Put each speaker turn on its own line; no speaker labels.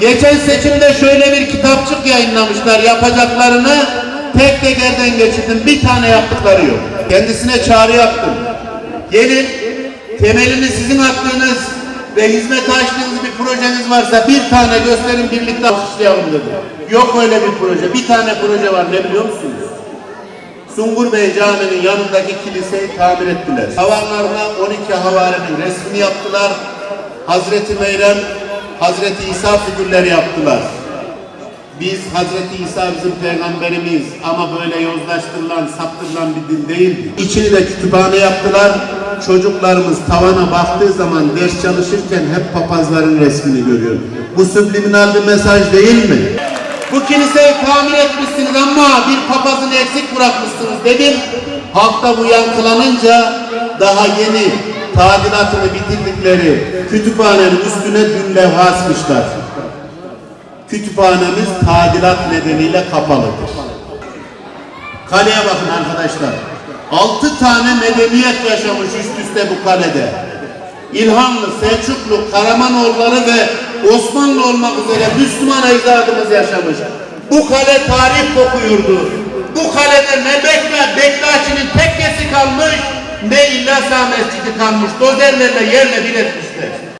Geçen seçimde şöyle bir kitapçık yayınlamışlar yapacaklarını tek tek elden geçirdim. Bir tane yaptıkları yok. Kendisine çağrı yaptım. Gelin temelini sizin attığınız ve hizmet açtığınız bir projeniz varsa bir tane gösterin birlikte alkışlayalım dedim. Yok öyle bir proje. Bir tane proje var ne biliyor musunuz? Sungur Bey Camii'nin yanındaki kiliseyi tamir ettiler. Tavanlarına 12 havarinin resmini yaptılar. Hazreti Meyrem, Hazreti İsa figürleri yaptılar. Biz Hazreti İsa bizim peygamberimiz ama böyle yozlaştırılan, saptırılan bir din değildi. İçini de kütüphane yaptılar. Çocuklarımız tavana baktığı zaman ders çalışırken hep papazların resmini görüyor. Bu subliminal bir mesaj değil mi? Bu kiliseyi tamir etmişsiniz ama bir papazını eksik bırakmışsınız dedim. Halkta bu yankılanınca daha yeni tadilatını bitirdikleri kütüphanenin üstüne dün levha asmışlar. Kütüphanemiz tadilat nedeniyle kapalıdır. Kaleye bakın arkadaşlar. Altı tane medeniyet yaşamış üst üste bu kalede. İlhanlı, Selçuklu, Karamanoğulları ve Osmanlı olmak üzere Müslüman ecdadımız yaşamış. Bu kale tarih kokuyordu. Bu kalede ne tekkesi kalmış ne İllasa Mescidi kalmış. Dozerlerle yerle bir etmiş.